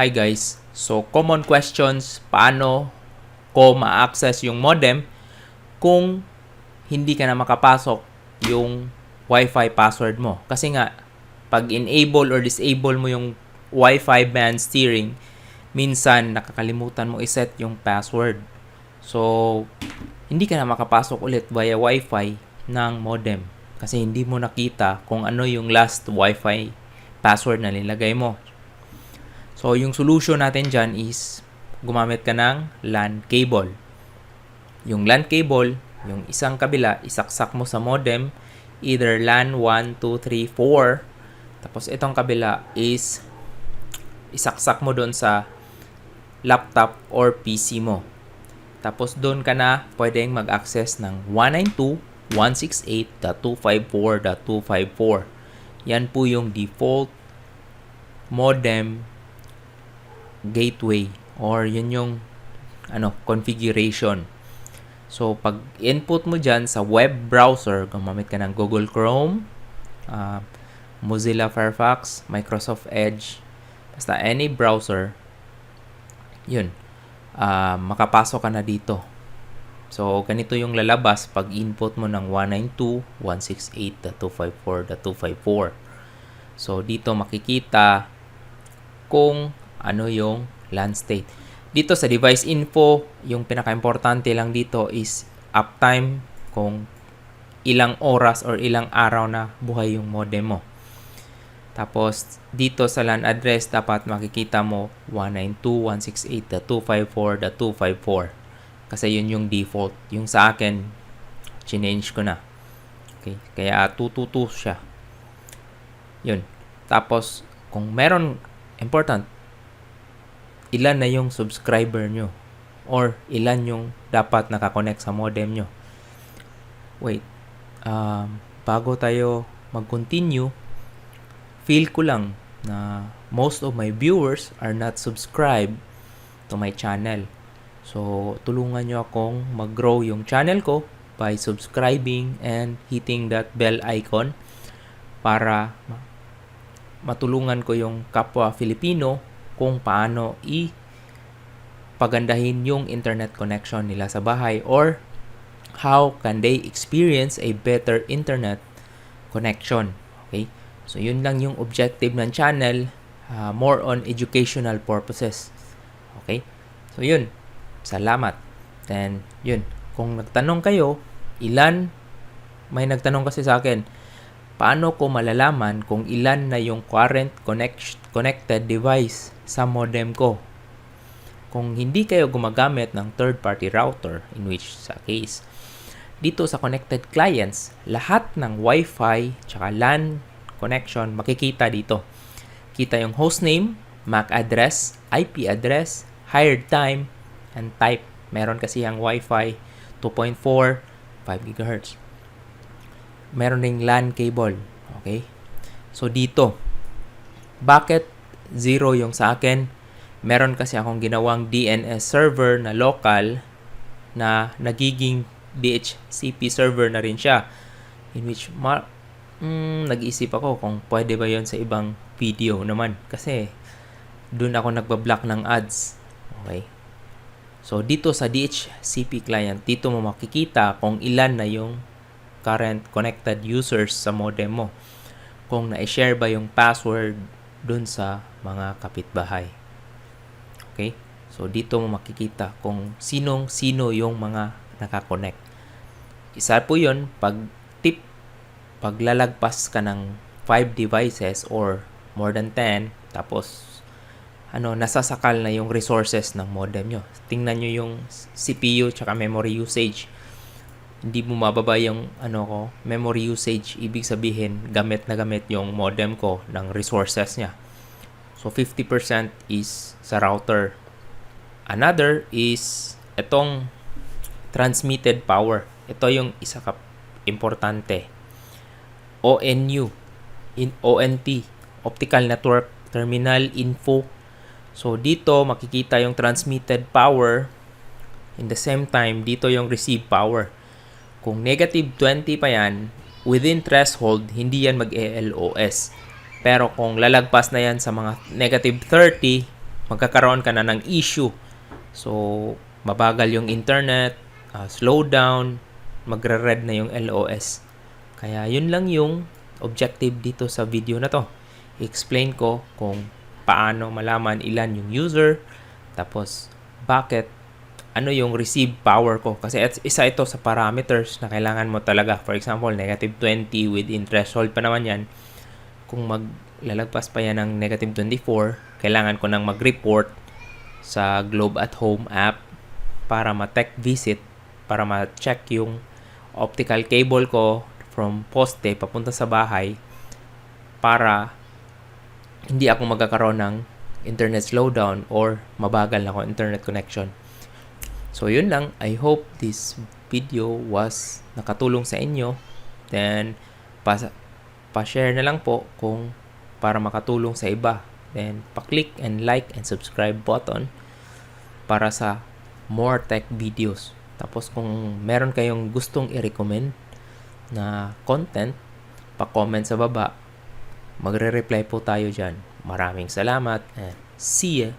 Hi guys. So, common questions, paano ko ma-access yung modem kung hindi ka na makapasok yung Wi-Fi password mo. Kasi nga, pag enable or disable mo yung Wi-Fi band steering, minsan nakakalimutan mo iset yung password. So, hindi ka na makapasok ulit via Wi-Fi ng modem kasi hindi mo nakita kung ano yung last Wi-Fi password na nilagay mo. So, yung solution natin dyan is gumamit ka ng LAN cable. Yung LAN cable, yung isang kabila, isaksak mo sa modem, either LAN 1, 2, 3, 4. Tapos itong kabila is isaksak mo doon sa laptop or PC mo. Tapos doon ka na pwedeng mag-access ng 192.168.254.254. Yan po yung default modem gateway or yun yung ano configuration. So pag input mo diyan sa web browser, gumamit ka ng Google Chrome, uh, Mozilla Firefox, Microsoft Edge, basta any browser, yun, uh, makapasok ka na dito. So, ganito yung lalabas pag input mo ng 192.168.254.254. So, dito makikita kung ano yung LAN state. Dito sa device info, yung pinaka-importante lang dito is uptime kung ilang oras or ilang araw na buhay yung modem mo. Tapos, dito sa LAN address, dapat makikita mo 192.168.254.254. Kasi yun yung default. Yung sa akin, change ko na. Okay? Kaya 222 siya. Yun. Tapos, kung meron, important, ilan na yung subscriber nyo or ilan yung dapat nakakonect sa modem nyo. Wait, um, bago tayo mag-continue, feel ko lang na most of my viewers are not subscribed to my channel. So, tulungan nyo akong mag-grow yung channel ko by subscribing and hitting that bell icon para matulungan ko yung kapwa Filipino kung paano i pagandahin yung internet connection nila sa bahay or how can they experience a better internet connection. Okay? So, yun lang yung objective ng channel. Uh, more on educational purposes. Okay? So, yun. Salamat. Then, yun. Kung nagtanong kayo, ilan, may nagtanong kasi sa akin, paano ko malalaman kung ilan na yung current connect, connected device sa modem ko? Kung hindi kayo gumagamit ng third-party router, in which sa case, dito sa connected clients, lahat ng Wi-Fi tsaka LAN connection makikita dito. Kita yung hostname, MAC address, IP address, hired time, and type. Meron kasi yung Wi-Fi 2.4, 5 GHz. Meron ding LAN cable. Okay? So, dito. Bakit zero yung sa akin? Meron kasi akong ginawang DNS server na local na nagiging DHCP server na rin siya. In which, ma- mm, nag-iisip ako kung pwede ba yon sa ibang video naman. Kasi, dun ako nagbablock ng ads. Okay? So, dito sa DHCP client, dito mo makikita kung ilan na yung current connected users sa modem mo. Kung na-share ba yung password dun sa mga kapitbahay. Okay? So, dito mo makikita kung sinong-sino yung mga nakakonect. Isa po yun, pag tip, paglalagpas ka ng 5 devices or more than 10, tapos ano, nasasakal na yung resources ng modem nyo. Tingnan nyo yung CPU tsaka memory usage. Hindi mo mababa yung ano ko, memory usage. Ibig sabihin, gamit na gamit yung modem ko ng resources niya. So, 50% is sa router. Another is itong transmitted power. Ito yung isa ka importante. ONU, in ONT, Optical Network Terminal Info So, dito makikita yung transmitted power. In the same time, dito yung receive power. Kung negative 20 pa yan, within threshold, hindi yan mag-LOS. Pero kung lalagpas na yan sa mga negative 30, magkakaroon ka na ng issue. So, mabagal yung internet, uh, slow down, magre-red na yung LOS. Kaya yun lang yung objective dito sa video na to. I-explain ko kung paano malaman ilan yung user, tapos bakit ano yung receive power ko. Kasi isa ito sa parameters na kailangan mo talaga. For example, negative 20 within threshold pa naman yan. Kung maglalagpas pa yan ng negative 24, kailangan ko nang mag-report sa Globe at Home app para ma-tech visit, para ma-check yung optical cable ko from poste papunta sa bahay para hindi ako magkakaroon ng internet slowdown or mabagal ako internet connection. So yun lang. I hope this video was nakatulong sa inyo. Then pa pa-share na lang po kung para makatulong sa iba. Then pa-click and like and subscribe button para sa more tech videos. Tapos kung meron kayong gustong i-recommend na content, pa-comment sa baba. Magre-reply po tayo dyan. Maraming salamat and see ya!